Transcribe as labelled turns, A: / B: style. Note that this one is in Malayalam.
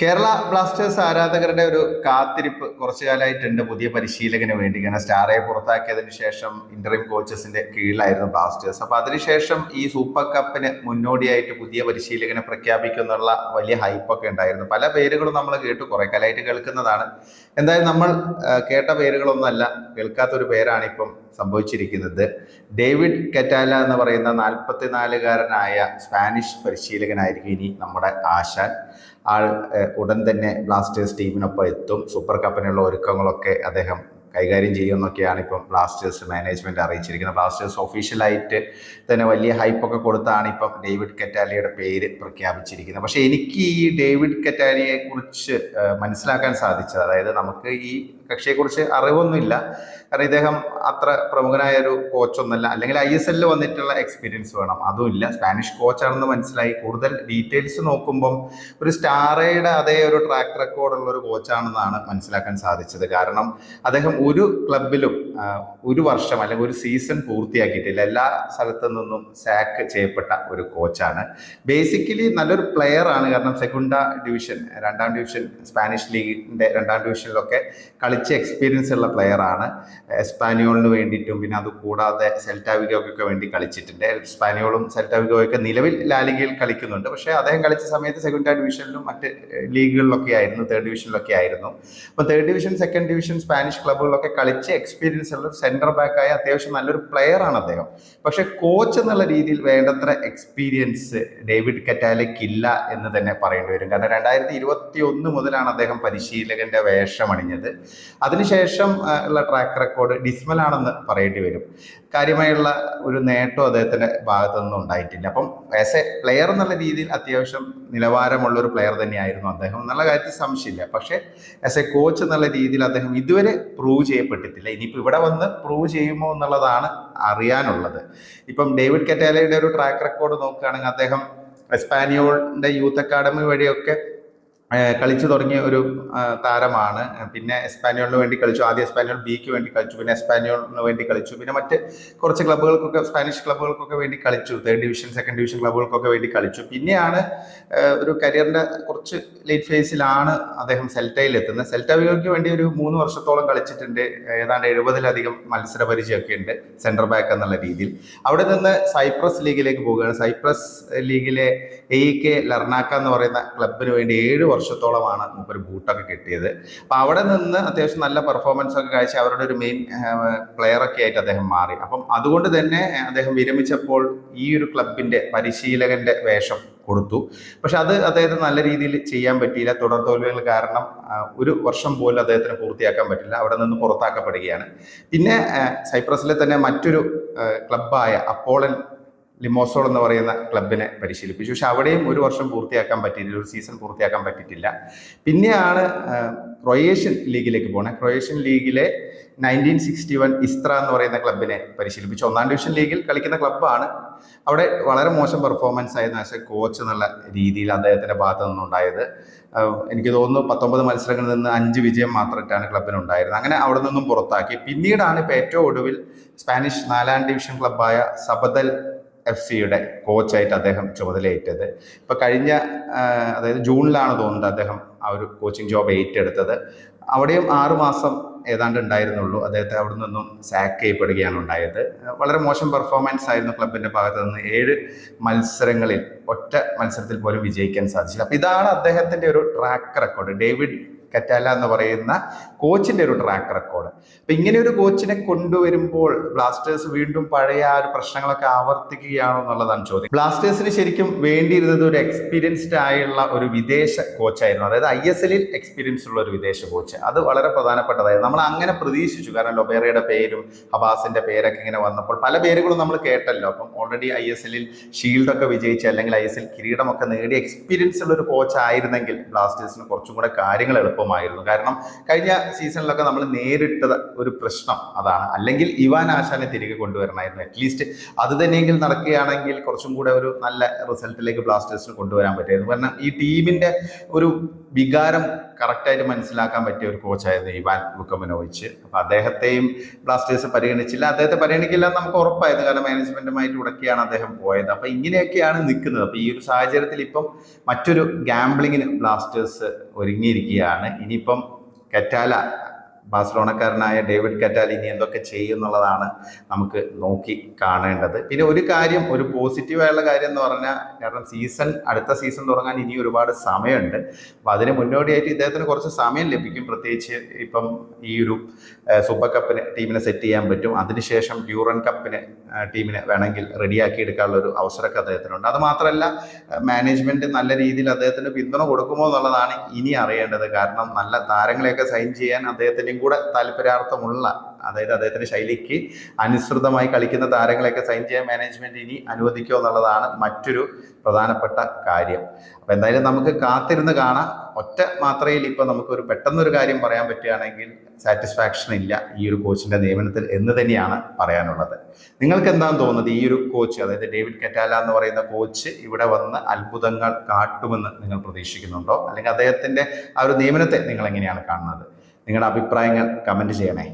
A: കേരള ബ്ലാസ്റ്റേഴ്സ് ആരാധകരുടെ ഒരു കാത്തിരിപ്പ് കുറച്ചു കാലമായിട്ടുണ്ട് പുതിയ പരിശീലകന് വേണ്ടി. കാരണം സ്റ്റാറെ പുറത്താക്കിയതിന് ശേഷം ഇന്റർവ്യൂ കോച്ചസിന്റെ കീഴിലായിരുന്നു ബ്ലാസ്റ്റേഴ്സ്. അപ്പൊ അതിനുശേഷം ഈ സൂപ്പർ കപ്പിന് മുന്നോടിയായിട്ട് പുതിയ പരിശീലകനെ പ്രഖ്യാപിക്കുന്നുള്ള വലിയ ഹൈപ്പൊക്കെ ഉണ്ടായിരുന്നു. പല പേരുകളും നമ്മൾ കേട്ടു. കുറെ കാലമായിട്ട് കേൾക്കുന്നതാണ്. എന്തായാലും നമ്മൾ കേട്ട പേരുകളൊന്നുമല്ല കേൾക്കാത്ത ഒരു പേരാണ് ഇപ്പം സംഭവിച്ചിരിക്കുന്നത്. ഡേവിഡ് കറ്റാല എന്ന് പറയുന്ന നാൽപ്പത്തിനാലുകാരനായ സ്പാനിഷ് പരിശീലകനായിരിക്കും ഇനി നമ്മുടെ ആശാൻ. ആൾ ഉടൻ തന്നെ ബ്ലാസ്റ്റേഴ്സ് ടീമിനൊപ്പം എത്തും. സൂപ്പർ കപ്പിനുള്ള ഒരുക്കങ്ങളൊക്കെ അദ്ദേഹം കൈകാര്യം ചെയ്യുമെന്നൊക്കെയാണ് ഇപ്പം ബ്ലാസ്റ്റേഴ്സ് മാനേജ്മെന്റ് അറിയിച്ചിരിക്കുന്നത്. ബ്ലാസ്റ്റേഴ്സ് ഒഫീഷ്യലായിട്ട് തന്നെ വലിയ ഹൈപ്പൊക്കെ കൊടുത്താണ് ഇപ്പം ഡേവിഡ് കറ്റാലിയുടെ പേര് പ്രഖ്യാപിച്ചിരിക്കുന്നത്. പക്ഷേ എനിക്ക് ഈ ഡേവിഡ് കറ്റാലിയെ കുറിച്ച് മനസ്സിലാക്കാൻ സാധിച്ചത് അതായത് നമുക്ക് ഈ കക്ഷിയെക്കുറിച്ച് അറിവൊന്നുമില്ല. കാരണം ഇദ്ദേഹം അത്ര പ്രമുഖനായ ഒരു കോച്ചൊന്നല്ല അല്ലെങ്കിൽ ഐ എസ് എല്ലിൽ വന്നിട്ടുള്ള എക്സ്പീരിയൻസ് വേണം. അതുമില്ല. സ്പാനിഷ് കോച്ചാണെന്ന് മനസ്സിലായി. കൂടുതൽ ഡീറ്റെയിൽസ് നോക്കുമ്പം ഒരു സ്റ്റാറയുടെ അതേ ഒരു ട്രാക്ക് റെക്കോർഡുള്ള ഒരു കോച്ചാണെന്നാണ് മനസ്സിലാക്കാൻ സാധിച്ചത്. കാരണം അദ്ദേഹം ഒരു ക്ലബിലും ഒരു വർഷം അല്ലെങ്കിൽ ഒരു സീസൺ പൂർത്തിയാക്കിയിട്ടില്ല. എല്ലാ സ്ഥലത്തു നിന്നും സാക്ക് ചെയ്യപ്പെട്ട ഒരു കോച്ചാണ് ബേസിക്കലി നല്ലൊരു പ്ലെയർ ആണ്. കാരണം സെക്കൻഡ ഡിവിഷൻ രണ്ടാം ഡിവിഷൻ സ്പാനിഷ് ലീഗിന്റെ രണ്ടാം ഡിവിഷനിലൊക്കെ കളിച്ച എക്സ്പീരിയൻസ് ഉള്ള പ്ലെയർ ആണ്. എസ്പാനിയോളിന് വേണ്ടിയിട്ടും പിന്നെ അത് കൂടാതെ വേണ്ടി കളിച്ചിട്ടുണ്ട്. എസ്പാനിയോളും സെൽറ്റാവിഗോയൊക്കെ നിലവിൽ ലാലിഗയിൽ കളിക്കുന്നുണ്ട്. പക്ഷേ അദ്ദേഹം കളിച്ച സമയത്ത് സെക്കൻഡ് ഡിവിഷനിലും മറ്റ് ലീഗുകളിലൊക്കെ ആയിരുന്നു തേർഡ് ഡിവിഷനിലൊക്കെ ആയിരുന്നു. അപ്പോൾ third division second division Spanish ക്ലബ്ബുകളിലൊക്കെ കളിച്ച് എക്സ്പീരിയൻസ് ഉള്ള സെന്റർ ബാക്കായ അത്യാവശ്യം നല്ലൊരു പ്ലെയർ ആണ് അദ്ദേഹം. പക്ഷെ കോച്ച് എന്നുള്ള രീതിയിൽ വേണ്ടത്ര എക്സ്പീരിയൻസ് ഡേവിഡ് കറ്റാലയ്ക്കില്ല എന്ന് തന്നെ പറയേണ്ടി വരും. കാരണം രണ്ടായിരത്തി ഇരുപത്തി ഒന്ന് മുതലാണ് അദ്ദേഹം പരിശീലകന്റെ വേഷം അണിഞ്ഞത്. അതിനുശേഷം ഉള്ള ട്രാക്ക് റെക്കോർഡ് ഡിസ്മൽ ആണെന്ന് പറയേണ്ടി വരും. കാര്യമായുള്ള ഒരു നേട്ടം അദ്ദേഹത്തിന്റെ ഭാഗത്തുനിന്നും ഉണ്ടായിട്ടില്ല. അപ്പം ആസ് എ പ്ലെയർ എന്നുള്ള രീതിയിൽ അത്യാവശ്യം നിലവാരമുള്ള ഒരു പ്ലെയർ തന്നെയായിരുന്നു അദ്ദേഹം. എന്നുള്ള കാര്യത്തിൽ സംശയമില്ല. പക്ഷേ ആസ് എ കോച്ച് എന്നുള്ള രീതിയിൽ അദ്ദേഹം ഇതുവരെ പ്രൂവ് ചെയ്യപ്പെട്ടിട്ടില്ല. ഇനിയിപ്പോൾ ഇവിടെ വന്ന് പ്രൂവ് ചെയ്യുമോ എന്നുള്ളതാണ് അറിയാനുള്ളത്. ഇപ്പം ഡേവിഡ് കറ്റാലയുടെ ഒരു ട്രാക്ക് റെക്കോർഡ് നോക്കുകയാണെങ്കിൽ അദ്ദേഹം എസ്പാനിയോളിന്റെ യൂത്ത് അക്കാഡമി വഴിയൊക്കെ കളിച്ചു തുടങ്ങിയ ഒരു താരമാണ്. പിന്നെ എസ്പാനിയോളിന് വേണ്ടി കളിച്ചു. ആദ്യം എസ്പാനിയോൾ ബിക്ക് വേണ്ടി കളിച്ചു. പിന്നെ എസ്പാനിയോളിന് വേണ്ടി കളിച്ചു. പിന്നെ മറ്റ് കുറച്ച് ക്ലബ്ബുകൾക്കൊക്കെ സ്പാനിഷ് ക്ലബ്ബുകൾക്കൊക്കെ വേണ്ടി കളിച്ചു. തേർഡ് ഡിവിഷൻ സെക്കൻഡ് ഡിവിഷൻ ക്ലബ്ബുകൾക്കൊക്കെ വേണ്ടി കളിച്ചു. പിന്നെയാണ് ഒരു കരിയറിന്റെ കുറച്ച് ലേറ്റ് ഫേസിലാണ് അദ്ദേഹം സെൽറ്റയിൽ എത്തുന്നത്. സെൽറ്റ വിയോയ്ക്ക് വേണ്ടി ഒരു മൂന്ന് വർഷത്തോളം കളിച്ചിട്ടുണ്ട്. ഏതാണ്ട് എഴുപതിലധികം മത്സര പരിചയമൊക്കെ ഉണ്ട് സെന്റർ ബാക്ക് എന്നുള്ള രീതിയിൽ. അവിടെ നിന്ന് സൈപ്രസ് ലീഗിലേക്ക് പോവുകയാണ്. സൈപ്രസ് ലീഗിലെ എ കെ ലർണാക്ക എന്ന് പറയുന്ന ക്ലബിന് വേണ്ടി ഏഴ് വർഷത്തോളമാണ് മൂപ്പര് ബൂട്ടൊക്കെ കിട്ടിയത്. അപ്പൊ അവിടെ നിന്ന് അത്യാവശ്യം നല്ല പെർഫോമൻസ് ഒക്കെ കാഴ്ച അവരുടെ ഒരു മെയിൻ പ്ലെയർ ഒക്കെ ആയിട്ട് അദ്ദേഹം മാറി. അപ്പം അതുകൊണ്ട് തന്നെ അദ്ദേഹം വിരമിച്ചപ്പോൾ ഈ ഒരു ക്ലബിന്റെ പരിശീലകന്റെ വേഷം കൊടുത്തു. പക്ഷെ അത് അദ്ദേഹത്തിന് നല്ല രീതിയിൽ ചെയ്യാൻ പറ്റിയില്ല. തുടർ തോൽവികൾ കാരണം ഒരു വർഷം പോലും അദ്ദേഹത്തിന് പൂർത്തിയാക്കാൻ പറ്റില്ല. അവിടെ നിന്ന് പുറത്താക്കപ്പെടുകയാണ്. പിന്നെ സൈപ്രസിലെ തന്നെ മറ്റൊരു ക്ലബായ അപ്പോളൻ ലിമോസോൾ എന്ന് പറയുന്ന ക്ലബിനെ പരിശീലിപ്പിച്ചു. പക്ഷെ അവിടെയും ഒരു വർഷം പൂർത്തിയാക്കാൻ പറ്റിയില്ല ഒരു സീസൺ പൂർത്തിയാക്കാൻ പറ്റിയിട്ടില്ല. പിന്നെയാണ് ക്രൊയേഷ്യൻ ലീഗിലേക്ക് പോണേ. ക്രൊയേഷ്യൻ ലീഗിലെ നയന്റീൻ സിക്സ്റ്റി വൺ ഇസ്ത്ര എന്ന് പറയുന്ന ക്ലബിനെ പരിശീലിപ്പിച്ചു. ഒന്നാം ഡിവിഷൻ ലീഗിൽ കളിക്കുന്ന ക്ലബ്ബാണ്. അവിടെ വളരെ മോശം പെർഫോമൻസ് ആയിരുന്നു പക്ഷേ കോച്ച് എന്നുള്ള രീതിയിൽ അദ്ദേഹത്തിന്റെ ഭാഗത്തു നിന്നുണ്ടായത്. എനിക്ക് തോന്നുന്നു പത്തൊമ്പത് മത്സരങ്ങളിൽ നിന്ന് അഞ്ച് വിജയം മാത്രമായിട്ടാണ് ക്ലബിന് ഉണ്ടായിരുന്നത് അങ്ങനെ അവിടെ നിന്നും പുറത്താക്കി. പിന്നീടാണ് ഇപ്പോൾ ഏറ്റവും ഒടുവിൽ സ്പാനിഷ് നാലാം ഡിവിഷൻ ക്ലബ്ബായ സബദൽ എഫ് സിയുടെ കോച്ചായിട്ട് അദ്ദേഹം ചുമതലയേറ്റത്. ഇപ്പം കഴിഞ്ഞ അതായത് ജൂണിലാണ് തോന്നുന്നത് അദ്ദേഹം ആ ഒരു കോച്ചിങ് ജോബ് ഏറ്റെടുത്തത്. അവിടെയും ആറുമാസം ഏതാണ്ട് ഉണ്ടായിരുന്നുള്ളൂ. അദ്ദേഹത്തെ അവിടെ നിന്നും സാക്ക് ചെയ്യപ്പെടുകയാണ് ഉണ്ടായത്. വളരെ മോശം പെർഫോമൻസ് ആയിരുന്നു ക്ലബിന്റെ ഭാഗത്ത് നിന്ന്. ഏഴ് മത്സരങ്ങളിൽ ഒറ്റ മത്സരത്തിൽ പോലും വിജയിക്കാൻ സാധിച്ചില്ല. അപ്പം ഇതാണ് അദ്ദേഹത്തിന്റെ ഒരു ട്രാക്ക് റെക്കോർഡ് ഡേവിഡ് കറ്റാല എന്ന് പറയുന്ന കോച്ചിന്റെ ഒരു ട്രാക്ക് റെക്കോർഡ് അപ്പൊ ഇങ്ങനെ ഒരു കോച്ചിനെ കൊണ്ടുവരുമ്പോൾ ബ്ലാസ്റ്റേഴ്സ് വീണ്ടും പഴയ ആ ഒരു പ്രശ്നങ്ങളൊക്കെ ആവർത്തിക്കുകയാണോ എന്നുള്ളതാണ് ചോദ്യം. ബ്ലാസ്റ്റേഴ്സിന് ശരിക്കും വേണ്ടിയിരുന്നത് ഒരു എക്സ്പീരിയൻസ്ഡ് ആയുള്ള ഒരു വിദേശ കോച്ചായിരുന്നു അതായത് ഐ എസ് എല്ലിൽ എക്സ്പീരിയൻസ് ഉള്ള ഒരു വിദേശ കോച്ച് അത് വളരെ പ്രധാനപ്പെട്ടതായിരുന്നു. നമ്മൾ അങ്ങനെ പ്രതീക്ഷിച്ചു. കാരണം ലൊബേറയുടെ പേരും ഹബാസിന്റെ പേരൊക്കെ ഇങ്ങനെ വന്നപ്പോൾ പല പേരുകളും നമ്മൾ കേട്ടല്ലോ. അപ്പം ഓൾറെഡി ഐ എസ് എല്ലിൽ ഷീൽഡൊക്കെ വിജയിച്ച് അല്ലെങ്കിൽ ഐ എസ് എൽ കിരീടമൊക്കെ നേടിയ എക്സ്പീരിയൻസ് ഉള്ള ഒരു കോച്ച് ആയിരുന്നെങ്കിൽ ബ്ലാസ്റ്റേഴ്സിന് കുറച്ചും കൂടെ കാര്യങ്ങൾ എളുപ്പമായിരുന്നു എളുപ്പമായിരുന്നു. കാരണം കഴിഞ്ഞ സീസണിലൊക്കെ നമ്മൾ നേരിട്ട ഒരു പ്രശ്നം അതാണ്. അല്ലെങ്കിൽ ഇവാൻ ആശാനെ തിരികെ കൊണ്ടുവരണമായിരുന്നു. അറ്റ്ലീസ്റ്റ് അത് തന്നെയെങ്കിൽ നടക്കുകയാണെങ്കിൽ കുറച്ചും കൂടെ ഒരു നല്ല റിസൾട്ടിലേക്ക് ബ്ലാസ്റ്റേഴ്സിന് കൊണ്ടുവരാൻ പറ്റുമായിരുന്നു കാരണം ഈ ടീമിന്റെ ഒരു വികാരം കറക്റ്റായിട്ട് മനസ്സിലാക്കാൻ പറ്റിയ ഒരു കോച്ചായിരുന്നു ഇവാൻ വുക്കമനോവിച്ച്. അപ്പൊ അദ്ദേഹത്തെയും ബ്ലാസ്റ്റേഴ്സ് പരിഗണിച്ചില്ല. അദ്ദേഹത്തെ പരിഗണിക്കില്ല എന്ന് നമുക്ക് ഉറപ്പായിരുന്നു. കാരണം മാനേജ്മെന്റുമായിട്ട് ഉടക്കിയാണ് അദ്ദേഹം പോയത്. അപ്പൊ ഇങ്ങനെയൊക്കെയാണ് നിൽക്കുന്നത്. അപ്പൊ ഈ ഒരു സാഹചര്യത്തിൽ ഇപ്പം മറ്റൊരു ഗാംബ്ലിങ്ങിന് ബ്ലാസ്റ്റേഴ്സ് ഒരുങ്ങിയിരിക്കുകയാണ്. ഇനിയിപ്പം കറ്റാല ബാഴ്സലോണക്കാരനായ ഡേവിഡ് കറ്റാലിനി എന്തൊക്കെ ചെയ്യുന്നുള്ളതാണ് നമുക്ക് നോക്കി കാണേണ്ടത്. പിന്നെ ഒരു കാര്യം ഒരു പോസിറ്റീവായുള്ള കാര്യം എന്ന് പറഞ്ഞാൽ കാരണം സീസൺ അടുത്ത സീസൺ തുടങ്ങാൻ ഇനി ഒരുപാട് സമയമുണ്ട്. അപ്പോൾ അതിന് മുന്നോടിയായിട്ട് ഇദ്ദേഹത്തിന് കുറച്ച് സമയം ലഭിക്കും. പ്രത്യേകിച്ച് ഇപ്പം ഈ ഒരു സൂപ്പർ കപ്പിന് ടീമിനെ സെറ്റ് ചെയ്യാൻ പറ്റും. അതിനുശേഷം ഡ്യൂറൻ കപ്പിന് ടീമിനെ വേണമെങ്കിൽ റെഡിയാക്കി എടുക്കാനുള്ള ഒരു അവസരമൊക്കെ അദ്ദേഹത്തിനുണ്ട്. അത് മാത്രമല്ല മാനേജ്മെന്റ് നല്ല രീതിയിൽ അദ്ദേഹത്തിന് പിന്തുണ കൊടുക്കുമോ എന്നുള്ളതാണ് ഇനി അറിയേണ്ടത്. കാരണം നല്ല താരങ്ങളെയൊക്കെ സൈൻ ചെയ്യാൻ അദ്ദേഹത്തിന്റെയും കൂടെ താല്പര്യാർത്ഥമുള്ള അതായത് അദ്ദേഹത്തിന്റെ ശൈലിക്ക് അനുസൃതമായി കളിക്കുന്ന താരങ്ങളെയൊക്കെ സൈൻ ചെയ്യാൻ മാനേജ്മെന്റ് ഇനി അനുവദിക്കുമോ എന്നുള്ളതാണ് മറ്റൊരു പ്രധാനപ്പെട്ട കാര്യം. അപ്പൊ എന്തായാലും നമുക്ക് കാത്തിരുന്ന് കാണാം. ഒറ്റ മാത്രയിൽ ഇപ്പൊ നമുക്കൊരു പെട്ടെന്നൊരു കാര്യം പറയാൻ പറ്റുകയാണെങ്കിൽ സാറ്റിസ്ഫാക്ഷൻ ഇല്ല ഈ ഒരു കോച്ചിന്റെ നിയമനത്തിൽ എന്ന് തന്നെയാണ് പറയാനുള്ളത്. നിങ്ങൾക്ക് എന്താണ് തോന്നുന്നത്? ഈ ഒരു കോച്ച് അതായത് ഡേവിഡ് കെറ്റാല എന്ന് പറയുന്ന കോച്ച് ഇവിടെ വന്ന് അത്ഭുതങ്ങൾ കാട്ടുമെന്ന് നിങ്ങൾ പ്രതീക്ഷിക്കുന്നുണ്ടോ? അല്ലെങ്കിൽ അദ്ദേഹത്തിന്റെ ആ ഒരു നിയമനത്തെ നിങ്ങൾ എങ്ങനെയാണ് കാണുന്നത്? നിങ്ങളുടെ അഭിപ്രായങ്ങൾ കമന്റ് ചെയ്യണേ.